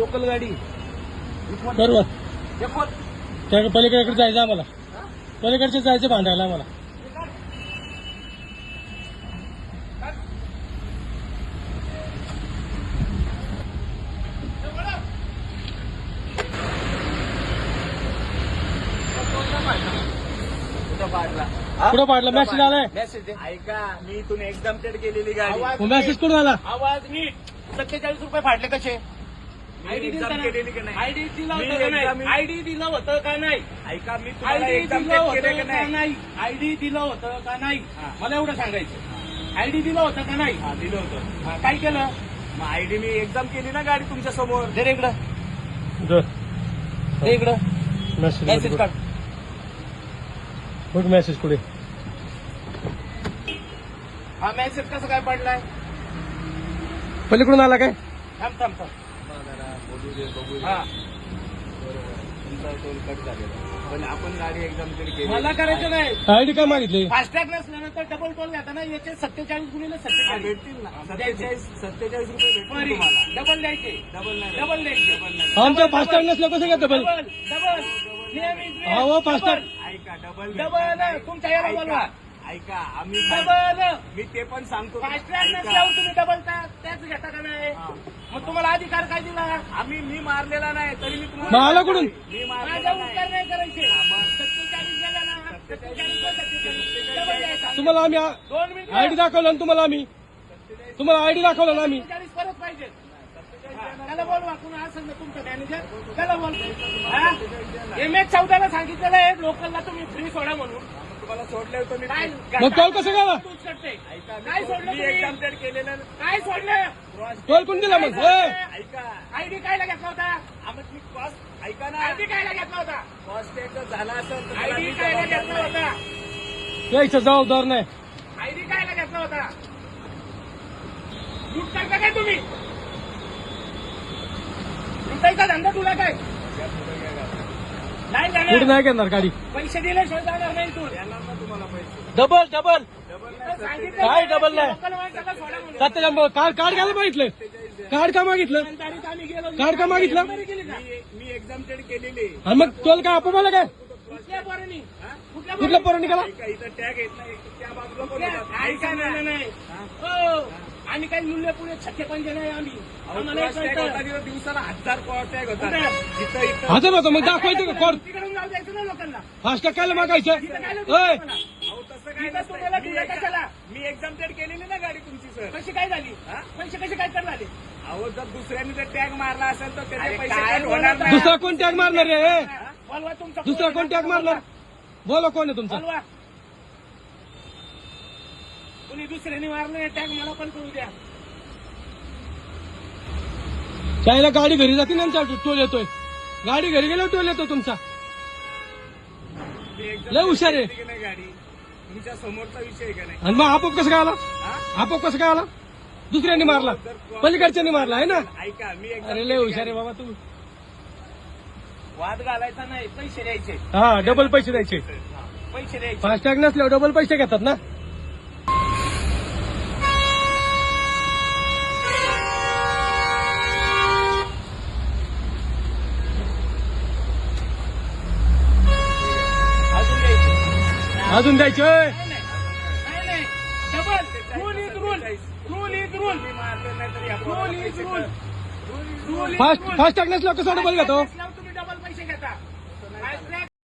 Local गाडी. बरोबर? त्या पलीकडे जायचं आम्हाला. पलीकडचे जायचं भांडायला आम्हाला. कुठं पाडला? कुठं मॅसेज आलाय. मेसेज ऐका मी इथून एकदम तेड केलेली गाडी. मॅसेज कुठून आला आवाज नीट. सत्तेचाळीस रुपये फाडले कसे? मी आयडी exam केलेली का नाही? आयडी दिला मी होता का exam- नाही? आयडी दिलं होतं का नाही? ऐका मी आयडी एकदम दिलं होतं का नाही? आयडी दिलं होतं का नाही? हा. मला एवढं सांगायचं आयडी दिलं होतं का नाही? हा दिलं होतं. काय केलं? मग आयडी मी एक्झाम केली ना गाडी तुमच्यासमोर. दे रे इकडं. दे. इकडं. मेसेज मेसेज काढ. गुड मेसेज कुठे? हा मेसेज कसं काय पडलाय? पलीकडून आला काय? थांब थांब थांब. बोलू दे बघू दे. हा. तुमचा टोल कट झालेला पण आपण गाडी एक्झाम तरी केली मला करायचं नाही. आयडी काय मागितली? फास्टॅग नसल्यानंतर डबल टोल घेताना याचे सत्तेचाळीस गुणिले हा, सत्तेचाळीस भेटतील ना. सत्तेचाळीस सत्तेचाळीस रुपये भेटतील तुम्हाला. डबल द्यायचे. डबल नाही. डबल द्यायचे. डबल नाही. आमच्या फास्टॅग नसलं कसं घेतं डबल डबल अहो. फास्टॅग ऐका डबल डबल तुमच्या याला बोलवा. ऐका आम्ही डबल मी ते पण सांगतो. नसल्यावर तुम्ही डबल त्याच घेता का नाही हा. मग तुम्हाला अधिकार काय दिला आम्ही मी मारलेला नाही तरी मी आला कुठून? मी माझ्या मारलेला उपकार नाही नाही करायचे हा, मग. सत्तेचाळीस गेला ना सत्तेचाळीस वर सत्तेचाळीस. डबल द्यायचा. तुम्हाला आम्ही दोन मिनिटं आयडी दाखवलं ना तुम्हाला आम्ही तुम्हाला आयडी दाखवलं ना आम्ही सत्तेचाळीस परत पाहिजे त्याला बोलवा कुणा असेल ना तुमचं मॅनेजर त्याला बोल एम एच चौदाला सांगितलेलं आहे लोकलला तुम्ही फ्री सोडा म्हणून तुम्हाला सोडले होतं मी काय? मग टोल कसं गेला? काय सोड- सोडलं मी? एक्झाम केलेलं काय सोडलं? टोल कोण दिला मग ए! ऐका. आयडी कायला घेतला होता? आम्ही मी ऐका ना. आयडी कायला घेतला होता? झाला असेल तर त्याला आयडी मी कायला जबाबदार घेतला नाही. होता? यायचं जबाबदार नाही. आयडी कायला घेतला होता? लूट करता काय तुम्ही? लुटायचा धंदा तुला काय? नाही कुठे नाही घेणार गाडी पैसे दिल्याशिवाय जाणार नाही तू डबल डबल सांगितलं काय डबल नाही? लोकल माणसाला सोडा म्हणून. सत्याच्या कार्ड कार्ड घ्यायला मागितलं कार्ड का मागितलं इमानदारीत आम्ही गेलो. कार्ड का मागितलं? केली का? मी मी एक्झाम केलेली आणि मग टोल काय आपण काय कुठल्या पोरांनी? हा? कुठल्या कुठल्या पोरांनी केला इथं टॅग येत नाही त्या बाजूला. ऐका ना. हा? आम्ही काही मूल्य पुढे छक्के पंजे नाही आम्ही. आम्हाला एक कळतं. दिवसाला हजार क्रॉस टॅग होता? इथं इथं हजर होतं मग दाखवायचं का? कोण? तिकडून जाऊ द्यायचं ना लोकांना. फास्टॅग मागायचं? काय ओय! लोकांना? अहो तसं काय इथं नसतंय. तुम्हाला मी एक्झाम- कशाला? मी एक्झाम तेड केलेली ना गाडी तुमची सर पैसे काय झाली? हा? पैसे कसे काय तर झाले अहो जर दुसऱ्याने जर टॅग मारला असेल तर त्याचे अरे पैसे काय होणार बोलत नाही. दुसरा कोण टॅग मारणार रे बोलवा तुमचा दुसरा कोण टॅग मारणार? बोला कोण आहे तुमचा? बोलवा. कुणी दुसऱ्याने मारलं टॅग मला पण करू द्या. त्याला गाडी घरी जाते ना आमच्या टोल येतोय. गाडी घरी गेल्यावर टोल येतो तुमचा. लय हुशार आहे. केली की नाही गाडी? तुमच्या समोरचा विषय आहे का नाही? आणि मग आपोआप कसं काय आला? हा? आपोआप कसं काय आला? दुसऱ्याने मारला. पलीकडच्याने मारला आहे ना? ऐका मी अरे लय हुशार आहे बाबा तू. वाद घालायचा नाही पैसे द्यायचे. हा डबल पैसे द्यायचे. पैसे द्यायचे. फास्टॅग नसल्यावर डबल पैसे घेतात ना अजून द्यायचे अजून द्यायचे होय. नाही, नाही नाही double rule is rule rule is rule मी मारले नाही तरी आपण रूल इज पैसे rule cut- rule fast FASTag नसल्यावर कसं डबल घेतो?